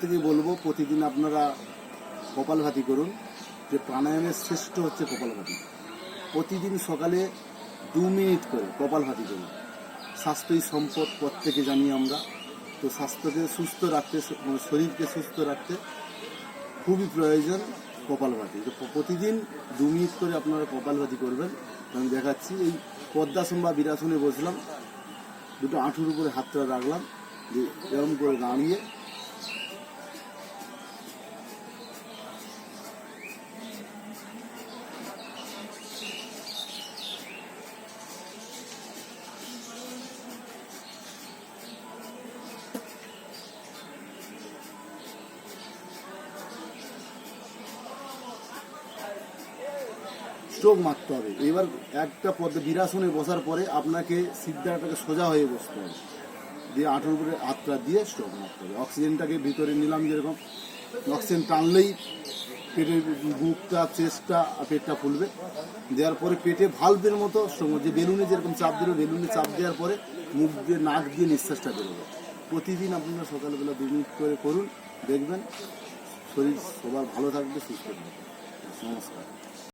প্রত্যেকে বলব, প্রতিদিন আপনারা কপালভাতি করুন, যে প্রাণায়ামের শ্রেষ্ঠ হচ্ছে কপালভাতি প্রতিদিন সকালে দু মিনিট করে কপালভাতি করুন। স্বাস্থ্যই সম্পদ প্রত্যেকে জানি আমরা। তো স্বাস্থ্যকে সুস্থ রাখতে, শরীরকে সুস্থ রাখতে খুবই প্রয়োজন কপালভাতি তো প্রতিদিন দু মিনিট করে আপনারা কপালভাতি করবেন। আমি দেখাচ্ছি, এই পদ্মাসন বা বিরাসনে বসলাম, দুটো আঁঠুর উপরে হাতটা রাখলাম, যে এরকম করে দাঁড়িয়ে স্ট্রোক মারতে হবে। এবার একটা পদ্মে বিরাসনে বসার পরে আপনাকে সিদ্ধাটাকে সোজা হয়ে বসতে হবে। দিয়ে আঁটুর উপরে হাতটা দিয়ে স্ট্রোক মারতে হবে। অক্সিজেনটাকে ভিতরে নিলাম যেরকম। অক্সিজেন টানলেই পেটের বুকটা চেস্টটা পেটটা ফুলবে। দেওয়ার পরে পেটে ভালভের মতো যে বেলুনে যেরকম চাপ দিল, বেলুনে চাপ দেওয়ার পরে মুখ দিয়ে, নাক দিয়ে নিঃশ্বাসটা বেরোবে। প্রতিদিন আপনারা সকালবেলা দু মিনিট করে করুন, দেখবেন শরীর সবার ভালো থাকবে, সুস্থ থাকবে। নমস্কার।